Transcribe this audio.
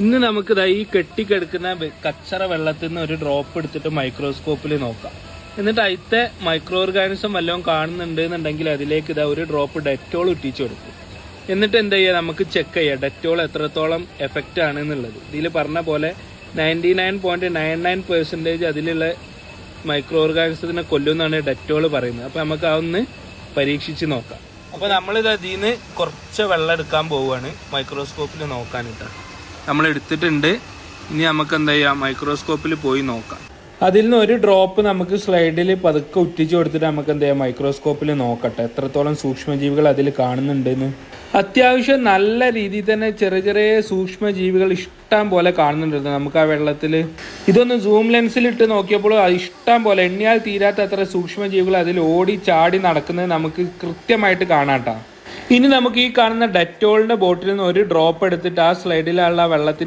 ഇന്ന് നമുക്ക് ദാ ഈ കെട്ടിക്കെടുക്കുന്ന കച്ചറ വെള്ളത്തിൽ നിന്ന് ഒരു ഡ്രോപ്പ് എടുത്തിട്ട് മൈക്രോസ്കോപ്പിൽ നോക്കാം. എന്നിട്ട് അതിത്തെ മൈക്രോ ഓർഗാനിസം വല്ലതും കാണുന്നുണ്ട് എന്നുണ്ടെങ്കിൽ അതിലേക്ക് ഇതാ ഒരു ഡ്രോപ്പ് ഡെറ്റോൾ ഇട്ടിച്ചു കൊടുക്കും. എന്നിട്ട് എന്ത് ചെയ്യുക നമുക്ക് ചെക്ക് ചെയ്യാം. ഡെറ്റോൾ എത്രത്തോളം എഫക്റ്റ് ആണ് എന്നുള്ളത്. ഇതിൽ പറഞ്ഞ പോലെ ninety nine point nine nine percentage അതിലുള്ള മൈക്രോ ഓർഗാനിസത്തിനെ കൊല്ലുമെന്നാണ് ഡെറ്റോൾ പറയുന്നത്. അപ്പോൾ നമുക്ക് അതൊന്ന് പരീക്ഷിച്ച് നോക്കാം. അപ്പോൾ നമ്മളിത് അതിൽ നിന്ന് കുറച്ച് വെള്ളം എടുക്കാൻ പോവുകയാണ് മൈക്രോസ്കോപ്പിൽ നോക്കാനിട്ട്. നമ്മൾ എടുത്തിട്ടുണ്ട്. ഇനി നമുക്ക് എന്താ ചെയ്യാം? മൈക്രോസ്കോപ്പിൽ പോയി നോക്കാം. അതിൽ നിന്ന് ഒരു ഡ്രോപ്പ് നമുക്ക് സ്ലൈഡിൽ പതുക്കെ ഉറ്റിച്ചു കൊടുത്തിട്ട് നമുക്ക് എന്ത് ചെയ്യാം? മൈക്രോസ്കോപ്പിൽ നോക്കട്ടെ. എത്രത്തോളം സൂക്ഷ്മജീവികൾ അതിൽ കാണുന്നുണ്ടെന്ന്. അത്യാവശ്യം നല്ല രീതിയിൽ തന്നെ ചെറിയ ചെറിയ സൂക്ഷ്മജീവികൾ ഇഷ്ടം പോലെ കാണുന്നുണ്ടായിരുന്നു നമുക്ക് ആ വെള്ളത്തിൽ ഇതൊന്ന് സൂം ലെൻസിൽ ഇട്ട് നോക്കിയപ്പോൾ ഇഷ്ടം പോലെ എണ്ണിയാൽ തീരാത്ത അത്ര സൂക്ഷ്മജീവികൾ അതിൽ ഓടി ചാടി നടക്കുന്നത് നമുക്ക് കൃത്യമായിട്ട് കാണാട്ടാ ഇനി നമുക്ക് ഈ കാണുന്ന ഡെറ്റോളിന്റെ ബോട്ടിൽ നിന്ന് ഒരു ഡ്രോപ്പ് എടുത്തിട്ട് ആ സ്ലൈഡിലുള്ള വെള്ളത്തിന്റെ